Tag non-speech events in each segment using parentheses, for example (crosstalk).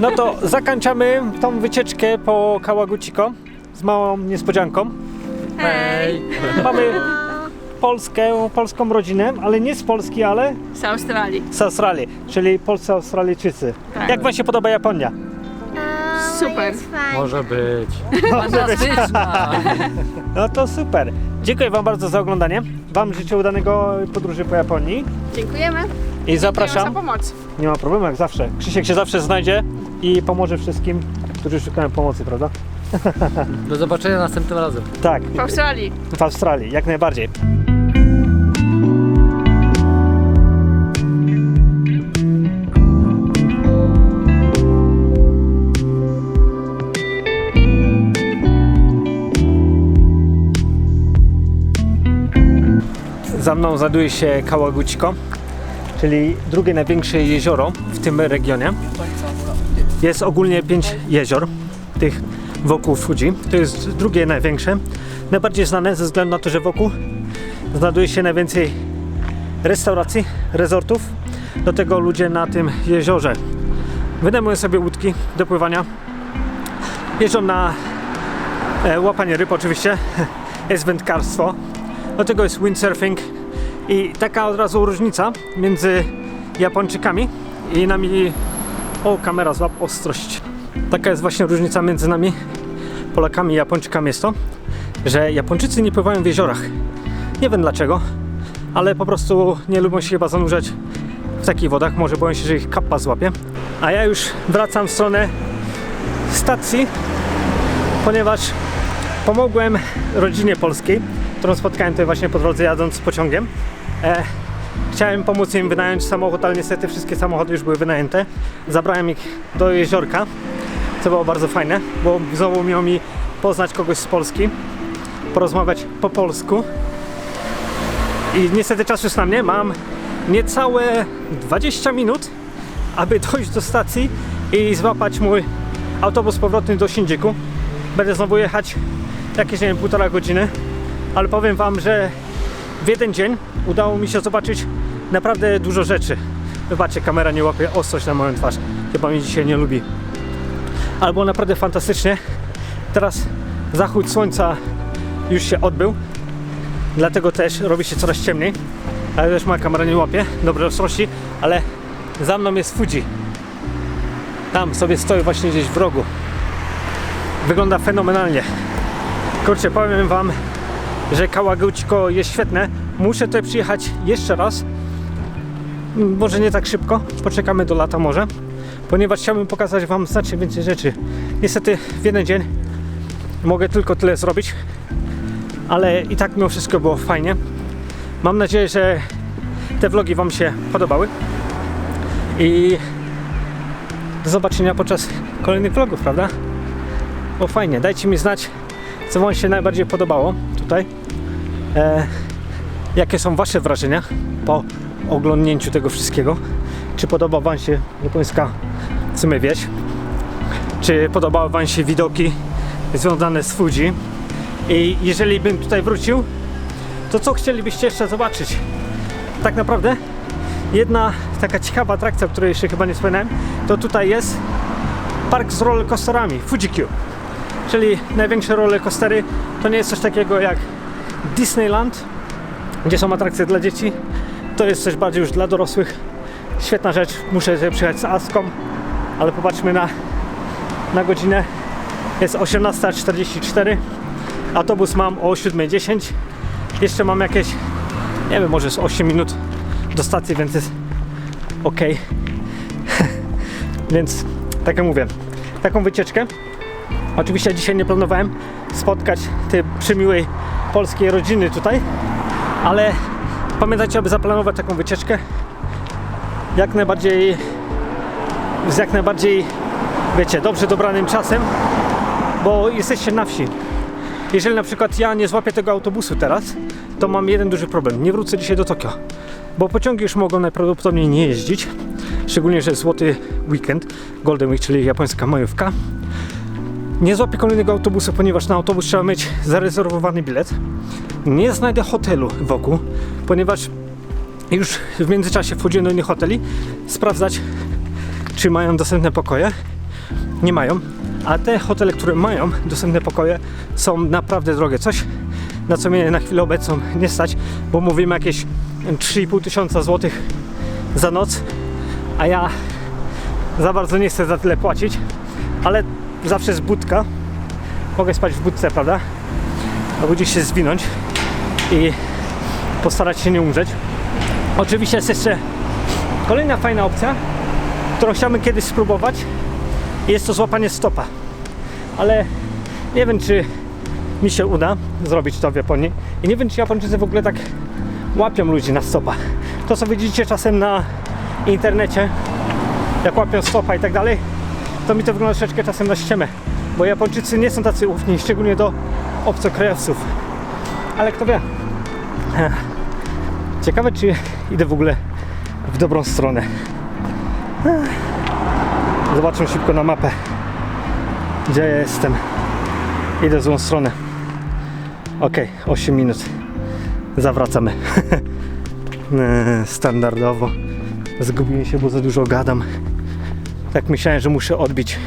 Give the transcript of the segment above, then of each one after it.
No to zakończamy tą wycieczkę po Kawaguchiko z małą niespodzianką. Hej! Mamy Polskę, polską rodzinę, ale nie z Polski, ale Z Australii. z Australii, czyli polscy Australijczycy. Tak. Jak wam się podoba Japonia? Super. Jest fajnie. Może być. Fantastyczna. (laughs) No to super. Dziękuję wam bardzo za oglądanie. Wam życzę udanego podróży po Japonii Dziękujemy. i Dziękujemy za zapraszam. pomoc. Nie ma problemu, jak zawsze. Krzysiek się zawsze znajdzie i pomoże wszystkim, którzy szukają pomocy, prawda? (laughs) Do zobaczenia następnym razem. Tak, W Australii. w Australii, jak najbardziej. Za mną znajduje się Kawaguchiko, czyli drugie największe jezioro w tym regionie. Jest ogólnie pięć jezior, tych wokół Fuji. To jest drugie największe. Najbardziej znane ze względu na to, że wokół znajduje się najwięcej restauracji, resortów. Do tego ludzie na tym jeziorze wynajmują sobie łódki do pływania. Jeżdżą na e, łapanie ryb oczywiście. (laughs) Jest wędkarstwo. Do tego jest windsurfing. I taka od razu różnica między Japończykami i nami. O, kamera złap ostrość. Taka jest właśnie różnica między nami, Polakami i Japończykami jest to, że Japończycy nie pływają w jeziorach. Nie wiem dlaczego, ale po prostu nie lubią się chyba zanurzać w takich wodach. Może boją się, że ich kappa złapie. A ja już wracam w stronę stacji, ponieważ pomogłem rodzinie polskiej, którą spotkałem tutaj właśnie po drodze jadąc pociągiem. E, chciałem pomóc im wynająć samochód, ale niestety wszystkie samochody już były wynajęte. Zabrałem ich do jeziorka, co było bardzo fajne, bo znowu miał mi poznać kogoś z Polski, porozmawiać po polsku. I niestety czas już na mnie. Mam niecałe 20 minut, aby dojść do stacji i złapać mój autobus powrotny do Shinjuku. Będę znowu jechać jakieś, nie wiem, półtora godziny, ale powiem Wam, że w jeden dzień udało mi się zobaczyć naprawdę dużo rzeczy. Wybaczcie, kamera nie łapie ostrość na moją twarz. Chyba mnie dzisiaj nie lubi. Ale było naprawdę fantastycznie. Teraz zachód słońca już się odbył. Dlatego też robi się coraz ciemniej. Ale też moja kamera nie łapie dobrej ostrości, ale za mną jest Fuji. Tam sobie stoi właśnie gdzieś w rogu. Wygląda fenomenalnie. Kurczę, powiem wam, że Kawaguchiko jest świetne. Muszę tutaj przyjechać jeszcze raz. Może nie tak szybko, poczekamy do lata może, ponieważ chciałbym pokazać wam znacznie więcej rzeczy. Niestety w jeden dzień mogę tylko tyle zrobić, ale i tak mimo wszystko było fajnie. Mam nadzieję, że te vlogi wam się podobały i do zobaczenia podczas kolejnych vlogów, prawda? Bo fajnie, dajcie mi znać, co wam się najbardziej podobało tutaj. E, jakie są wasze wrażenia po oglądnięciu tego wszystkiego? Czy podoba wam się japońska wieś? Czy podobały wam się widoki związane z Fuji? I jeżeli bym tutaj wrócił, to co chcielibyście jeszcze zobaczyć? Tak naprawdę jedna taka ciekawa atrakcja, o której jeszcze chyba nie wspomniałem, to tutaj jest park z rollercoasterami Fuji-Q. Czyli największe rollercoastery to nie jest coś takiego jak Disneyland, gdzie są atrakcje dla dzieci. To jest coś bardziej już dla dorosłych. Świetna rzecz. Muszę sobie przyjechać z Aską, ale popatrzmy na, na godzinę. Jest 18.44. Autobus mam o 7.10. Jeszcze mam jakieś, nie wiem, może z 8 minut do stacji, więc jest ok. (laughs) więc tak jak mówię, taką wycieczkę. Oczywiście dzisiaj nie planowałem spotkać tej przymiłej polskiej rodziny tutaj, ale pamiętajcie, aby zaplanować taką wycieczkę jak najbardziej z jak najbardziej, wiecie, dobrze dobranym czasem, bo jesteście na wsi. Jeżeli na przykład ja nie złapię tego autobusu teraz, to mam jeden duży problem. Nie wrócę dzisiaj do Tokio, bo pociągi już mogą najprawdopodobniej nie jeździć, szczególnie, że złoty weekend, Golden Week, czyli japońska majówka. Nie złapię kolejnego autobusu, ponieważ na autobus trzeba mieć zarezerwowany bilet. Nie znajdę hotelu wokół, ponieważ już w międzyczasie wchodziłem do innych hoteli sprawdzać, czy mają dostępne pokoje. nie mają. A te hotele, które mają dostępne pokoje, są naprawdę drogie. Coś, na co mnie na chwilę obecną nie stać, bo mówimy jakieś 3,5 tysiąca złotych za noc, a ja za bardzo nie chcę za tyle płacić, ale zawsze jest budka. Mogę spać w budce, prawda? Albo gdzieś się zwinąć i postarać się nie umrzeć. Oczywiście jest jeszcze kolejna fajna opcja, którą chciałbym kiedyś spróbować. Jest to złapanie stopa. Ale nie wiem, czy mi się uda zrobić to w Japonii. I nie wiem, czy Japończycy w ogóle tak łapią ludzi na stopa. To, co widzicie czasem na internecie, jak łapią stopa i tak dalej, to mi to wygląda troszeczkę czasem na ściemę. Bo Japończycy nie są tacy ufni, szczególnie do obcokrajowców. Ale kto wie. (laughs) Ciekawe, czy idę w ogóle w dobrą stronę. Zobaczę szybko na mapę, gdzie ja jestem. Idę w złą stronę. Ok, 8 minut. Zawracamy. (laughs) Eee, Standardowo. Zgubiłem się, bo za dużo gadam. Tak myślałem, że muszę odbić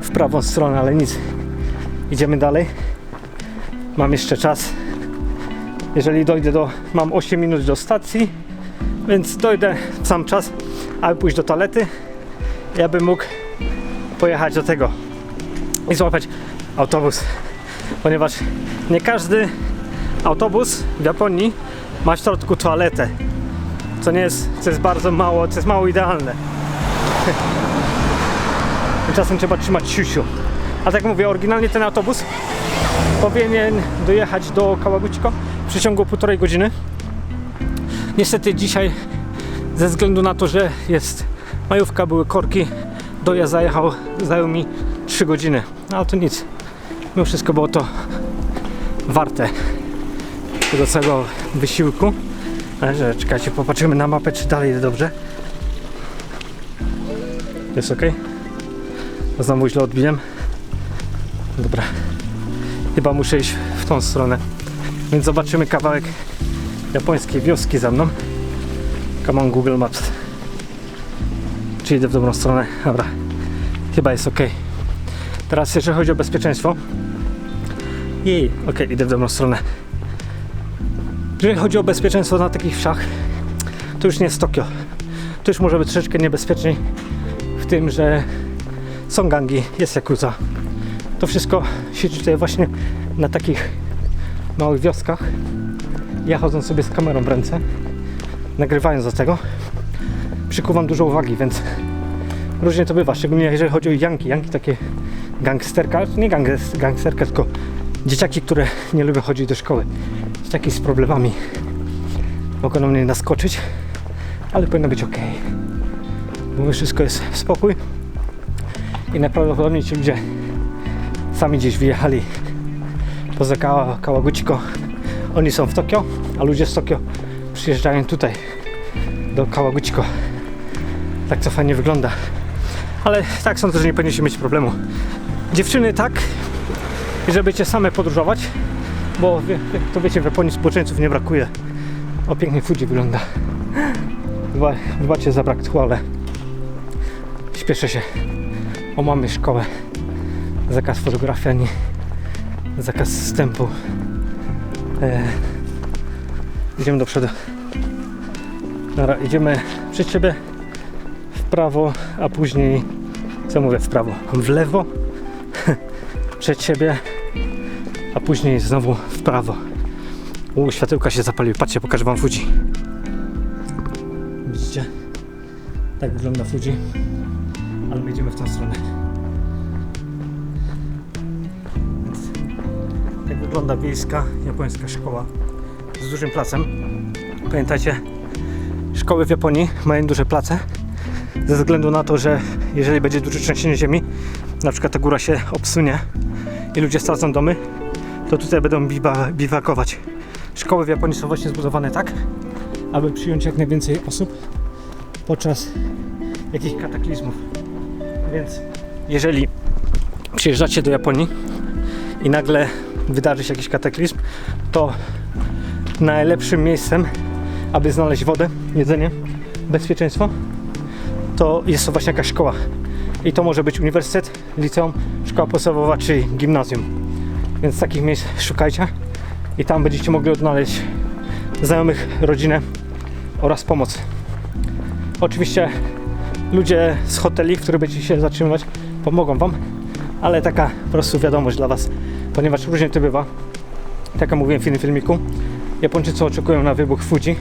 w prawą stronę, ale nic. Idziemy dalej. Mam jeszcze czas. Jeżeli dojdę do. Mam 8 minut do stacji, więc dojdę w sam czas, aby pójść do toalety. Ja bym mógł pojechać do tego i złapać autobus, ponieważ nie każdy autobus w Japonii ma w środku toaletę, co nie jest, co jest bardzo mało, co jest mało idealne. (laughs) Czasem trzeba trzymać siusiu. A tak mówię, oryginalnie ten autobus powinien dojechać do Kawaguchiko w przeciągu półtorej godziny. Niestety dzisiaj ze względu na to, że jest majówka, były korki, dojazd zajechał, zajął mi 3 godziny. No, ale to nic. Mimo wszystko było to warte tego całego wysiłku. Ale czekajcie, popatrzymy na mapę, czy dalej dobrze. Jest ok? Znowu źle odbiłem. Dobra. Chyba muszę iść w tą stronę. Więc zobaczymy kawałek japońskiej wioski za mną. Come on Google Maps. Czy idę w dobrą stronę? Dobra. Chyba jest ok. Teraz jeżeli chodzi o bezpieczeństwo. Jej, ok, idę w dobrą stronę. Jeżeli chodzi o bezpieczeństwo na takich wsiach, to już nie jest Tokio. To już może być troszeczkę niebezpieczniej tym, że są gangi, jest Yakuza. To wszystko siedzi tutaj właśnie na takich małych wioskach. Ja chodząc sobie z kamerą w ręce, nagrywając do tego, przykuwam dużo uwagi, więc różnie to bywa, szczególnie jeżeli chodzi o Janki. Janki takie gangsterka, nie gangsterka, tylko dzieciaki, które nie lubią chodzić do szkoły. Dzieciaki z problemami mogą na mnie naskoczyć, ale powinno być ok. Bo wszystko jest spokój i najprawdopodobniej ci ludzie sami gdzieś wyjechali poza Kawa- Kawaguchiko. Oni są w Tokio, a ludzie z Tokio przyjeżdżają tutaj do Kawaguchiko. Tak to fajnie wygląda. Ale tak sądzę, że nie powinniście mieć problemu. Dziewczyny tak, i żebyście same podróżować, bo to wiecie, w Japonii społeczeńców nie brakuje. O, pięknie Fuji wygląda. Wyba- Wybaczcie za brak tła, ale śpieszę się. O, mamy szkołę. Zakaz fotografii, zakaz wstępu. E, idziemy do przodu. Dobra, idziemy przed siebie w prawo, a później, co mówię, w prawo, w lewo, (laughs) przed siebie, a później znowu w prawo. U, światełka się zapaliły. Patrzcie, pokażę wam Fuji. Widzicie? Tak wygląda Fuji. Ale my idziemy w tą stronę. Więc tak wygląda wiejska japońska szkoła z dużym placem. Pamiętajcie, szkoły w Japonii mają duże place ze względu na to, że jeżeli będzie duże trzęsienie ziemi, na przykład ta góra się obsunie i ludzie stracą domy, to tutaj będą biwa, biwakować. Szkoły w Japonii są właśnie zbudowane tak, aby przyjąć jak najwięcej osób podczas jakichś kataklizmów. Więc jeżeli przyjeżdżacie do Japonii i nagle wydarzy się jakiś kataklizm, to najlepszym miejscem, aby znaleźć wodę, jedzenie, bezpieczeństwo, to jest to właśnie jakaś szkoła. I to może być uniwersytet, liceum, szkoła podstawowa czy gimnazjum. Więc takich miejsc szukajcie i tam będziecie mogli odnaleźć znajomych, rodzinę oraz pomoc. Oczywiście ludzie z hoteli, w których będziecie się zatrzymywać, pomogą Wam, ale taka po prostu wiadomość dla Was, ponieważ różnie to bywa. Tak jak mówiłem w innym filmiku, Japończycy oczekują na wybuch Fuji,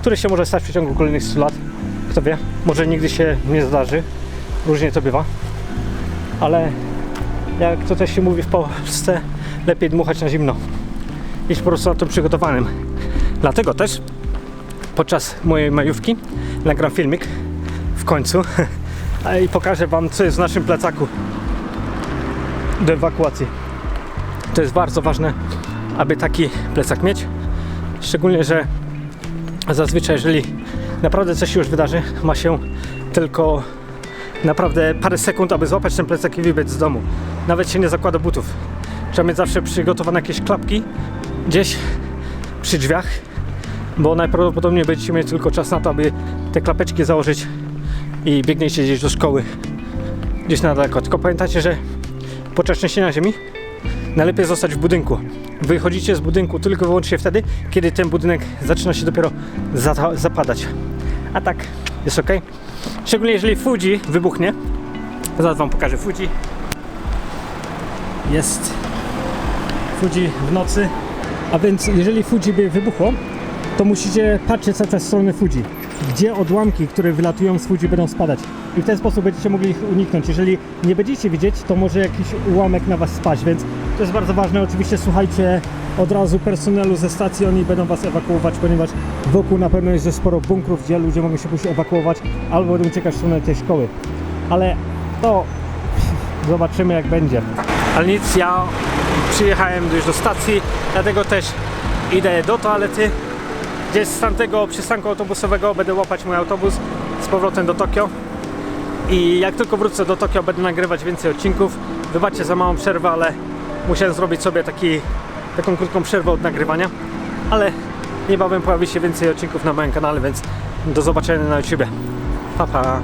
który się może stać w przeciągu kolejnych 100 lat. Kto wie, może nigdy się nie zdarzy. Różnie to bywa. Ale jak to też się mówi w Polsce, lepiej dmuchać na zimno. Iść po prostu na to przygotowanym. Dlatego też podczas mojej majówki nagram filmik w końcu (laughs) i pokażę Wam, co jest w naszym plecaku do ewakuacji. To jest bardzo ważne, aby taki plecak mieć. Szczególnie, że zazwyczaj, jeżeli naprawdę coś się już wydarzy, ma się tylko naprawdę parę sekund, aby złapać ten plecak i wybiec z domu. Nawet się nie zakłada butów. Trzeba mieć zawsze przygotowane jakieś klapki gdzieś przy drzwiach, bo najprawdopodobniej będziecie mieć tylko czas na to, aby te klapeczki założyć i biegniecie gdzieś do szkoły, gdzieś na daleko. Tylko pamiętajcie, że podczas trzęsienia ziemi najlepiej zostać w budynku. Wychodzicie z budynku tylko i wyłącznie wtedy, kiedy ten budynek zaczyna się dopiero zata- zapadać. A tak jest ok. Szczególnie jeżeli Fuji wybuchnie. Zaraz Wam pokażę Fuji. Jest Fuji w nocy. A więc jeżeli Fuji by wybuchło, to musicie patrzeć cały czas w stronę Fuji. Gdzie odłamki, które wylatują z Fuji będą spadać. I w ten sposób będziecie mogli ich uniknąć. Jeżeli nie będziecie widzieć, to może jakiś ułamek na Was spaść, więc to jest bardzo ważne. Oczywiście słuchajcie od razu personelu ze stacji, oni będą Was ewakuować, ponieważ wokół na pewno jest sporo bunkrów, gdzie ludzie mogą się później ewakuować albo będą uciekać w stronę tej szkoły. Ale to (laughs) zobaczymy jak będzie. Ale nic, ja przyjechałem już do stacji, dlatego też idę do toalety. Gdzieś z tamtego przystanku autobusowego będę łapać mój autobus z powrotem do Tokio. I jak tylko wrócę do Tokio, będę nagrywać więcej odcinków. Wybaczcie za małą przerwę, ale musiałem zrobić sobie taki, taką krótką przerwę od nagrywania. Ale niebawem pojawi się więcej odcinków na moim kanale, więc do zobaczenia na YouTube. Pa, pa.